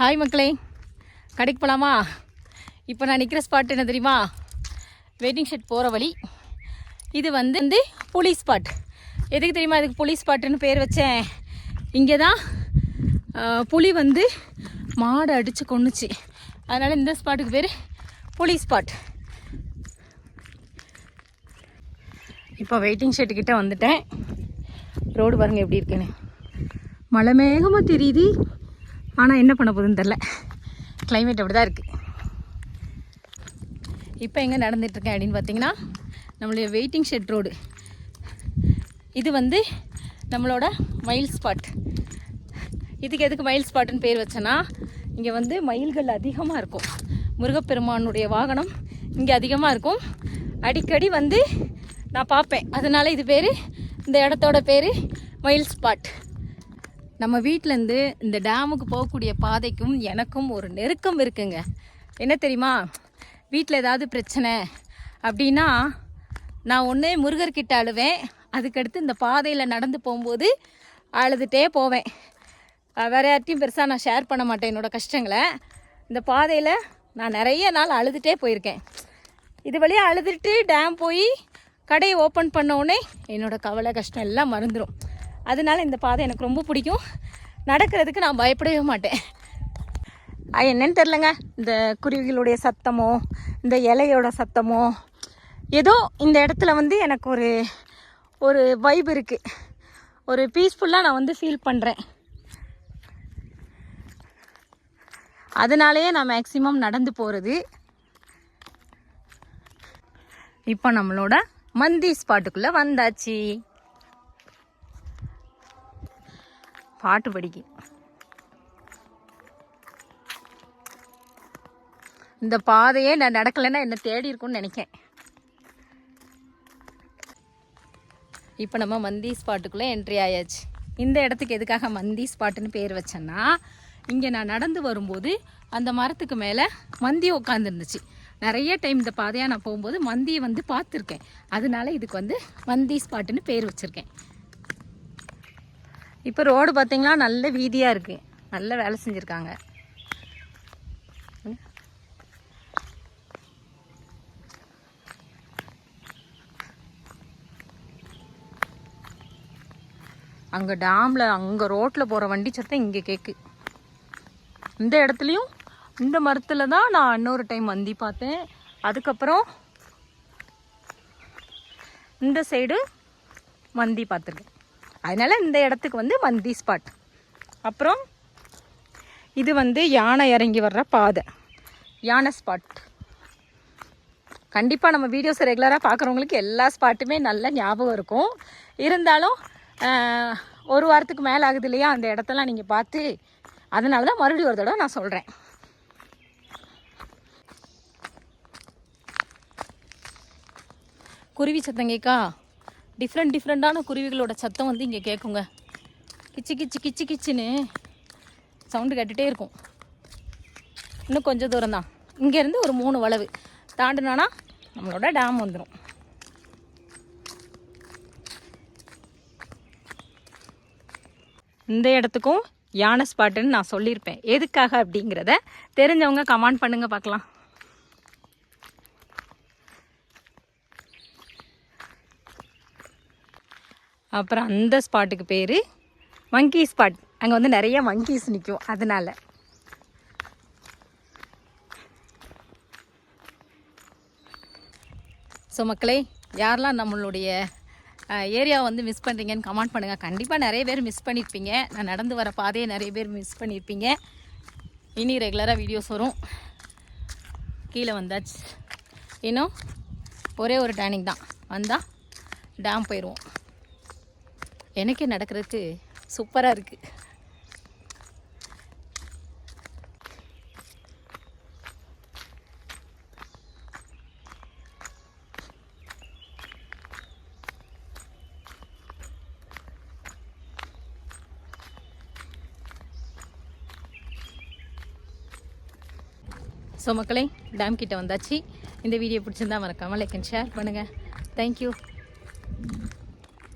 Hi மக்களே. கடைக்கு போகலாமா இப்போ நான் நிற்கிற ஸ்பாட் என்ன தெரியுமா? வெயிட்டிங் ஷெட் போகிற வழி. இது வந்து வந்து புலி ஸ்பாட் எதுக்கு தெரியுமா இதுக்கு புலி ஸ்பாட்டுன்னு பேர் வச்சேன்? இங்கே தான் புலி வந்து மாடு அடித்து கொன்னுச்சு. அதனால் இந்த ஸ்பாட்டுக்கு பேர் புலி ஸ்பாட் இப்போ வெயிட்டிங் ஷெட்டு வந்துட்டேன். ரோடு பாருங்கள் எப்படி இருக்குன்னு. மழை மேகமாக தெரியுது. ஆனால் என்ன பண்ண போகுதுன்னு தெரில கிளைமேட் அப்படி தான் இருக்குது இப்போ எங்கே நடந்துகிட்ருக்கேன் அப்படின்னு பார்த்தீங்கன்னா நம்மளுடைய வெயிட்டிங் ஷெட் ரோடு இது வந்து நம்மளோட மயில் ஸ்பாட் இதுக்கு எதுக்கு மயில் ஸ்பாட்டுன்னு பேர் வச்சேன்னா இங்கே வந்து மயில்கள் அதிகமாக இருக்கும். முருகப்பெருமானுடைய வாகனம் இங்கே அதிகமாக இருக்கும். அடிக்கடி வந்து நான் பார்ப்பேன். அதனால இது பேர் இந்த இடத்தோட பேர் மயில் ஸ்பாட் நம்ம வீட்டிலேருந்து இந்த டேமுக்கு போகக்கூடிய பாதைக்கும் எனக்கும் ஒரு நெருக்கம் இருக்குங்க. என்ன தெரியுமா? வீட்டில் ஏதாவது பிரச்சனை அப்படின்னா நான் ஒன்று முருகர்கிட்ட அழுவேன். அதுக்கடுத்து இந்த பாதையில் நடந்து போகும்போது அழுதுகிட்டே போவேன். வேறு யார்ட்டையும் பெருசாக நான் ஷேர் பண்ண மாட்டேன் என்னோடய கஷ்டங்களை. இந்த பாதையில் நான் நிறைய நாள் அழுதுகிட்டே போயிருக்கேன். இது வழியாக அழுதுட்டு டேம் போய் கடையை ஓப்பன் பண்ண உடனே என்னோடய கவலை கஷ்டம் எல்லாம் மறந்துடும் அதனால இந்த பாதை எனக்கு ரொம்ப பிடிக்கும். நடக்கிறதுக்கு நான் பயப்படவே மாட்டேன். என்னன்னு தெரிலங்க இந்த குருவிகளுடைய சத்தமோ இந்த இலையோட சத்தமோ ஏதோ இந்த இடத்துல வந்து எனக்கு ஒரு ஒரு வைப் இருக்குது ஒரு பீஸ்ஃபுல்லாக நான் வந்து ஃபீல் பண்ணுறேன் அதனாலேயே நான் மேக்ஸிமம் நடந்து போகிறது இப்போ நம்மளோட மந்தி ஸ்பாட்டுக்குள்ளே வந்தாச்சு. பாட்டு படிக்கும் இந்த பாதையே நான் நடக்கலைன்னா என்ன தேடி இருக்கும்னு நினைக்கேன். இப்போ நம்ம மந்தி ஸ்பாட்டுக்குள்ளே என்ட்ரி ஆயாச்சு. இந்த இடத்துக்கு எதுக்காக மந்தி ஸ்பாட்டுன்னு பேர் வச்சேன்னா இங்கே நான் நடந்து வரும்போது அந்த மரத்துக்கு மேலே மந்தி உட்காந்துருந்துச்சு நிறைய டைம் இந்த பாதையாக நான் போகும்போது மந்தியை வந்து பார்த்துருக்கேன். அதனால இதுக்கு வந்து மந்தி ஸ்பாட்டுன்னு பேர் வச்சுருக்கேன். இப்போ ரோடு பார்த்தீங்களா நல்ல வீதியாக இருக்குது நல்ல வேலை செஞ்சுருக்காங்க. அங்கே டேமில் அங்கே ரோட்டில் போகிற வண்டி சத்தம் இங்கே கேட்கு இந்த இடத்துலையும் இந்த மரத்தில் தான் நான் இன்னொரு டைம் வந்தி பார்த்தேன். அதுக்கப்புறம் இந்த சைடு மந்தி பார்த்துருக்கேன். அதனால இந்த இடத்துக்கு வந்து மந்தி ஸ்பாட் அப்புறம் இது வந்து யானை இறங்கி வர்ற பாதை. யானை ஸ்பாட் கண்டிப்பாக நம்ம வீடியோஸை ரெகுலராக பார்க்குறவங்களுக்கு எல்லா ஸ்பாட்டுமே நல்ல ஞாபகம் இருக்கும். இருந்தாலும் ஒரு வாரத்துக்கு மேலே ஆகுது இல்லையா? அந்த இடத்தெல்லாம் நீங்கள் பார்த்து அதனால தான் மறுபடியும் ஒரு தடவை நான் சொல்கிறேன் குருவி சத்தங்கைக்கா டிஃப்ரெண்ட் டிஃப்ரெண்ட்டான குருவிகளோட சத்தம் வந்து இங்கே கேட்குங்க கிச்சு கிச்சு கிச்சு கிச்சுன்னு சவுண்டு கேட்டுகிட்டே இருக்கும். இன்னும் கொஞ்சம் தூரம் தான் இங்கேருந்து ஒரு மூணு வளவு. தாண்டினோன்னா நம்மளோட டேம் வந்துடும் இந்த இடத்துக்கும் யானை ஸ்பாட்டுன்னு நான் சொல்லியிருப்பேன். எதுக்காக அப்படிங்கிறத தெரிஞ்சவங்க கமெண்ட் பண்ணுங்கள் பார்க்கலாம். அப்புறம் அந்த ஸ்பாட்டுக்கு பேர் மங்கி ஸ்பாட் அங்கே வந்து நிறைய மங்கீஸ் நிற்கும் அதனால. ஸோ மக்களே யாரெல்லாம் நம்மளுடைய ஏரியாவை வந்து மிஸ் பண்ணுறீங்கன்னு கமெண்ட் பண்ணுங்கள் கண்டிப்பாக நிறைய பேர் மிஸ் பண்ணியிருப்பீங்க நான் நடந்து வர பாதையை நிறைய பேர் மிஸ் பண்ணியிருப்பீங்க இனி ரெகுலராக வீடியோஸ் வரும். கீழே வந்தாச்சு. இன்னும் ஒரே ஒரு டேனிங் தான். வந்தால் டேம் போயிடுவோம் எனக்கே நடக்கிறதுக்கு சூப்பராக இருக்குது ஸோ மக்களே டேம் கிட்டே வந்தாச்சு. இந்த வீடியோ பிடிச்சிருந்தா மறக்காமல் லைக் அண்ட் ஷேர் பண்ணுங்கள் தேங்க்யூ